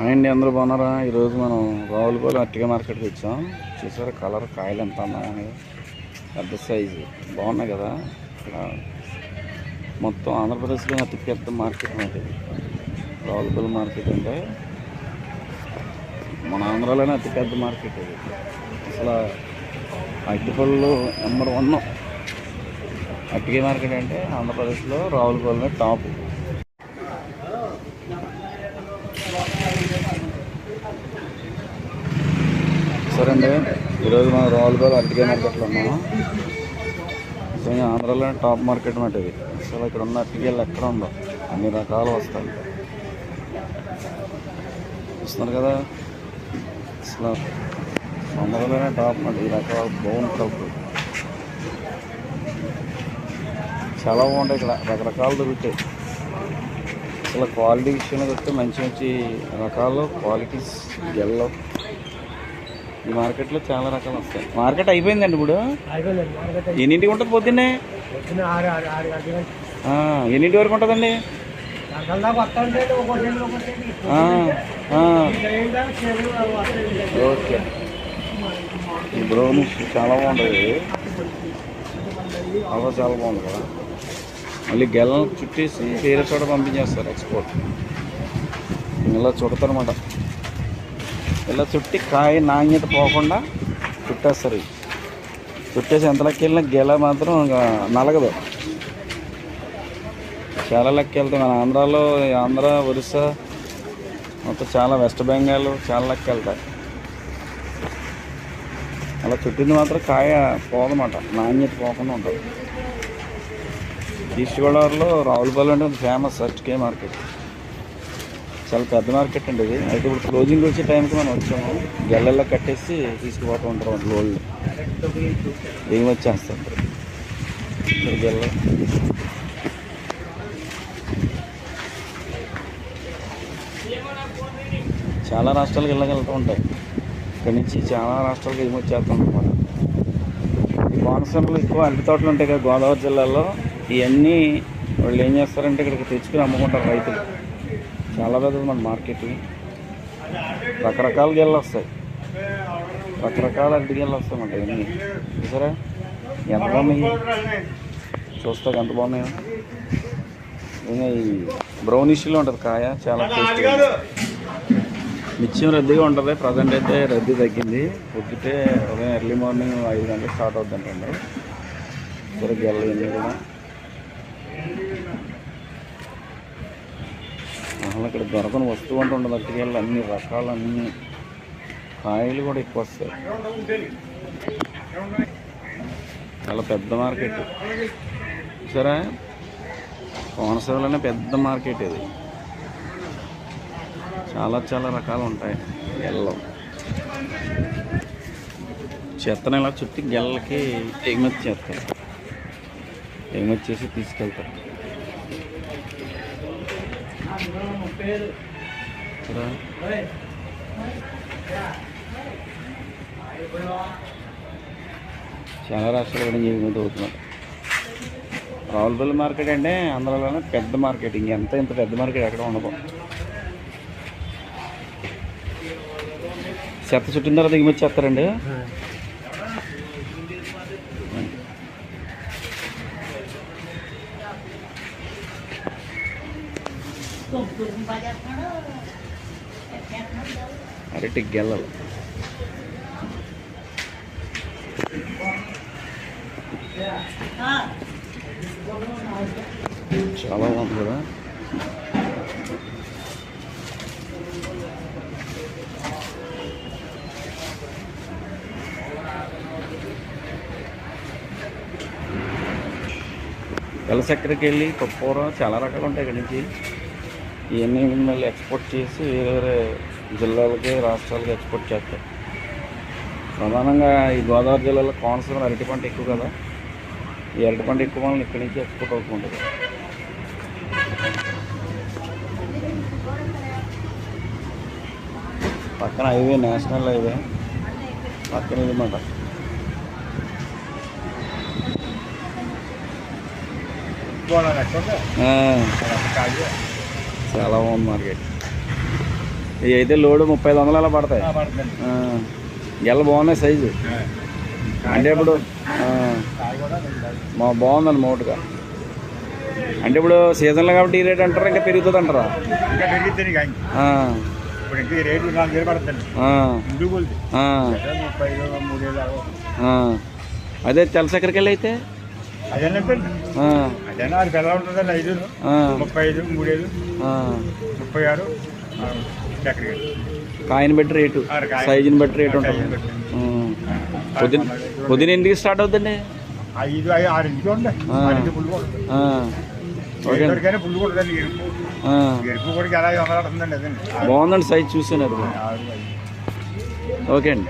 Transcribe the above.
అండి అందరూ బాగున్నారా? ఈరోజు మనం రావులపాలెం అట్టిగా మార్కెట్కి వచ్చాం. చూసారా కలర్ కాయలు ఎంత అందంగా పెద్ద సైజు. బాగున్నాయి కదా? ఇక్కడ మొత్తం ఆంధ్రప్రదేశ్లో అతి పెద్ద మార్కెట్ మాది. ఇది రావులపాలెం మార్కెట్ అంటే మన ఆంధ్రాలోనే అతి పెద్ద మార్కెట్ ఇది. అసలు అట్టిపళ్ళు నెంబర్ వన్. అట్టిగే మార్కెట్ అంటే ఆంధ్రప్రదేశ్లో రావులపాలెమే టాప్. సరే అండి ఈరోజు మనం రావులపాలెం అరటికాయ మార్కెట్లో ఉన్నాము. నిజంగా ఆంధ్రాలో టాప్ మార్కెట్ మాట ఇది. అసలు ఇక్కడ ఉన్న అరటికాయలు ఎక్కడ ఉండవు? అన్ని రకాలు వస్తాయి. చూస్తున్నారు కదా? అసలు ఆంధ్రాలోనే టాప్ మాట. ఈ రకాల బాగుంటుంది చాలా బాగుంటాయి ఇక్కడ. రకరకాలు దొరుకుతాయి. అసలు క్వాలిటీ విషయంలో వస్తే మంచి మంచి రకాలు క్వాలిటీస్ గెల్లో ఈ మార్కెట్లో చాలా రకాలు వస్తాయి. మార్కెట్ అయిపోయిందండి ఇప్పుడు? ఎన్నింటికి ఉంటుంది పొద్దున్నే? ఎన్నింటి వరకు ఉంటుందండి? ఓకే. ఈ చాలా బాగుంటుంది. అలా చాలా బాగుంది కదా. మళ్ళీ గెలను చుట్టేసి వేరే చోట పంపించేస్తారు ఎక్స్పోర్ట్. ఇలా చుడతారన్నమాట ఇలా చుట్టి కాయ నాణ్యత పోకుండా చుట్టేస్తారు. చుట్టేసి ఎంత లెక్క వెళ్ళినా గెల మాత్రం ఇంకా నలగదు. చాలా లెక్క వెళ్తాయి. మన ఆంధ్రాలో ఈ ఆంధ్ర ఒరిస్సా మొత్తం చాలా వెస్ట్ బెంగాల్ చాలా లెక్క వెళ్తాయి. అలా చుట్టింది మాత్రం కాయ పోదన్నమాట. నాణ్యత పోకుండా ఉంటుంది. ఈస్ట్ గోదావరిలో రావులపల్లి అంటే ఫేమస్ అరటికాయ మార్కెట్. చాలా పెద్ద మార్కెట్ అండి ఇది. అయితే ఇప్పుడు క్లోజింగ్ వచ్చే టైంకి మనం వచ్చాము. గెల్లల్లో కట్టేసి తీసుకుపోతూ ఉంటారు లోళ్ళు ఏమి వచ్చేస్తాం గెల్ల చాలా రాష్ట్రాలకు వెళ్ళగలుగుతూ ఉంటాయి. ఇక్కడి నుంచి చాలా రాష్ట్రాలకు ఎగుమతి వచ్చేస్తాం అనమాట ఈ కోనసీమలో ఎక్కువ అరటి తోటలు ఉంటాయి కదా గోదావరి జిల్లాలో ఇవన్నీ వాళ్ళు ఏం చేస్తారంటే ఇక్కడికి తెచ్చుకుని అమ్ముకుంటారు రైతులు. చాలా పెద్దది మన మార్కెట్ రకరకాల గెళ్ళు వస్తాయి. రకరకాల అరటి గెళ్ళు వస్తాయి అన్నమాట ఇవన్నీ చూసారా? ఎంత బాగున్నాయి? చూస్తా ఎంత బాగున్నాయో. ఇంకా ఈ బ్రౌనిష్లో ఉంటుంది కాయ చాలా నిత్యం రద్దీగా ఉంటుంది. ప్రజెంట్ అయితే రద్దీ తగ్గింది. పొద్దుటే ఉదయం ఎర్లీ మార్నింగ్ ఐదు గంటలకు స్టార్ట్ అవుతుంది అండి సరే కూడా అసలు ఇక్కడ దొరకని వస్తువు అంటూ ఉండదు. అట్టుకెళ్ళి అన్ని రకాలు అన్ని కాయలు కూడా ఎక్కువ వస్తాయి. చాలా పెద్ద మార్కెట్. సరే కోనసీమలోనే పెద్ద మార్కెట్ ఇది. చాలా చాలా రకాలు ఉంటాయి. గెల్లం చెత్తను ఇలా చుట్టి గెల్లకి ఎగుమతి చేస్తారు. ఎగుమతి చేసి తీసుకెళ్తారు. చాలా రాష్ట్రాలు కూడా జీవితం అవుతున్నాడు రావులపల్లి మార్కెట్ అంటే ఆంధ్రాలోనే పెద్ద మార్కెట్. ఇంకెంత ఇంత పెద్ద మార్కెట్ ఎక్కడ ఉండదు. చెత్త చుట్టిన తర్వాత దిగుమతి చేస్తారండి అరటి గెల్లలు చాలా బాగుంది కదా? తెల్ల చక్కెరకి వెళ్ళి పప్పుకూర చాలా రకాలు ఉంటాయి ఇక్కడి నుంచి. ఇవన్నీ మళ్ళీ ఎక్స్పోర్ట్ చేసి వేరే వేరే జిల్లాలకి రాష్ట్రాలకి ఎక్స్పోర్ట్ చేస్తారు ప్రధానంగా ఈ గోదావరి జిల్లాలో కోనసీమ అరటి పంట ఎక్కువ కదా. ఈ అరటి పంట ఎక్కువ వల్ల ఇక్కడి నుంచి ఎక్స్పోర్ట్ అవుతుంటుంది పక్కన హైవే నేషనల్ హైవే పక్కన ఇదన్నమాట ఆ, చాలా బాగుంది మార్కెట్. ఇవి అయితే లోడు ముప్పై ఐదు వందలు అలా పడతాయి గెల బాగున్నాయి సైజు. అంటే ఇప్పుడు. మా బాగుందండి మోటుగా అంటే ఇప్పుడు సీజన్లో కాబట్టి ఈ రేట్ అంటారా? ఇంకా పెరుగుతుంది అంటారా. అదే తెల్ల చక్కెరకెళ్ళి అయితే అదేనా అది పిల్లలు ఉంటుందండి ఐదు. ముప్పై ఐదు మూడేళ్ళు. ముప్పై ఆరు కాయని బట్టి రేటు. ఆరు. సైజుని బట్టి రేటు ఉంటుంది. పొద్దున పొద్దున ఎన్నింటికి స్టార్ట్ అవుతుందండి? ఐదు ఐదు ఆరింటికి ఉండే. ఆ. ఆరింటి పుల్లు కొడుతుంది ఆ, ఓకే. అండి. ఎక్కడికైనా పుల్లు కొడుతుంది ఎరుపు. ఆ, ఎరుపు కూడా ఎలా వందలాడుతుందండి అదండి బాగుందండి సైజ్ చూసాను అది. ఆరు ఓకే అండి.